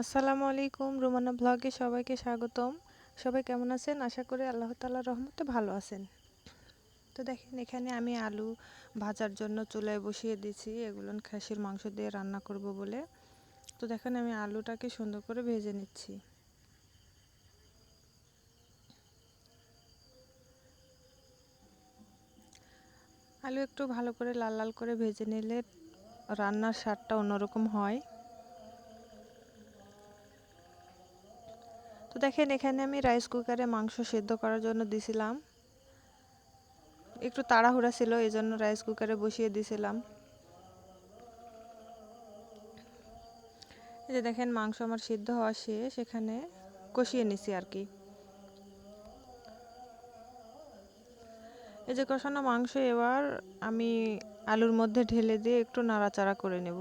আসসালামু আলাইকুম, রুমানা ব্লগে সবাইকে স্বাগতম। সবাই কেমন আছেন? আশা করি আল্লাহ তালার রহমতে ভালো আছেন। তো দেখেন, এখানে আমি আলু ভাজার জন্য চুলায় বসিয়ে দিয়েছি। এগুলো খাসির মাংস দিয়ে রান্না করব বলে। তো দেখেন, আমি আলুটাকে সুন্দর করে ভেজে নিচ্ছি। আলু একটু ভালো করে লাল লাল করে ভেজে নিলে রান্নার স্বাদটা অন্যরকম হয়। দেখেন, এখানে আমি রাইস কুকারে মাংস সেদ্ধ করার জন্য দিছিলাম। একটু তাড়াহুড়া ছিল এই জন্য রাইস কুকারে বসিয়ে দিছিলাম। এই যে দেখেন, মাংস আমার সিদ্ধ হওয়া শেষ, এখানে কষিয়ে নিছি আর কি। এই যে কষানো মাংস, এবার আমি আলুর মধ্যে ঢেলে দিয়ে একটু নাড়াচাড়া করে নেব।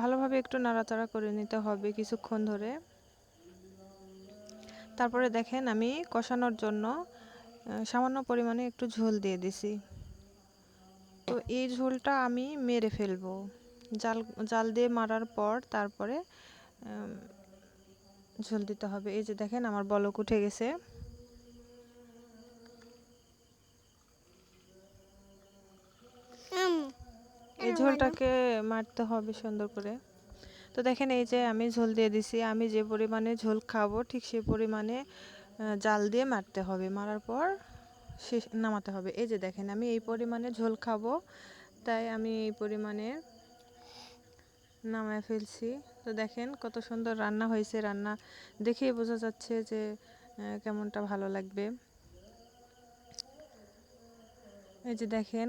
ভালোভাবে একটু নাড়াচাড়া করে নিতে হবে কিছুক্ষণ ধরে। তারপরে দেখেন আমি কষানোর জন্য সামান্য পরিমাণে একটু ঝোল দিয়ে দিছি। তো এই ঝোলটা আমি মেরে ফেলব। জাল জাল দিয়ে মারার পর তারপরে ঝোল দিতে হবে। এই যে দেখেন আমার বলক উঠে গেছে। এই ঝোলটাকে মারতে হবে সুন্দর করে। তো দেখেন এই যে আমি ঝোল দিয়ে দিছি আমি যে পরিমাণে ঝোল খাব ঠিক সেই পরিমাণে জাল দিয়ে মারতে হবে। মারার পর শেষ নামাতে হবে। এই যে দেখেন আমি এই পরিমাণে ঝোল খাব তাই আমি এই পরিমাণে নামায় ফেলছি। তো দেখেন কত সুন্দর রান্না হয়েছে রান্না দেখেই বোঝা যাচ্ছে যে কেমনটা ভালো লাগবে। এই যে দেখেন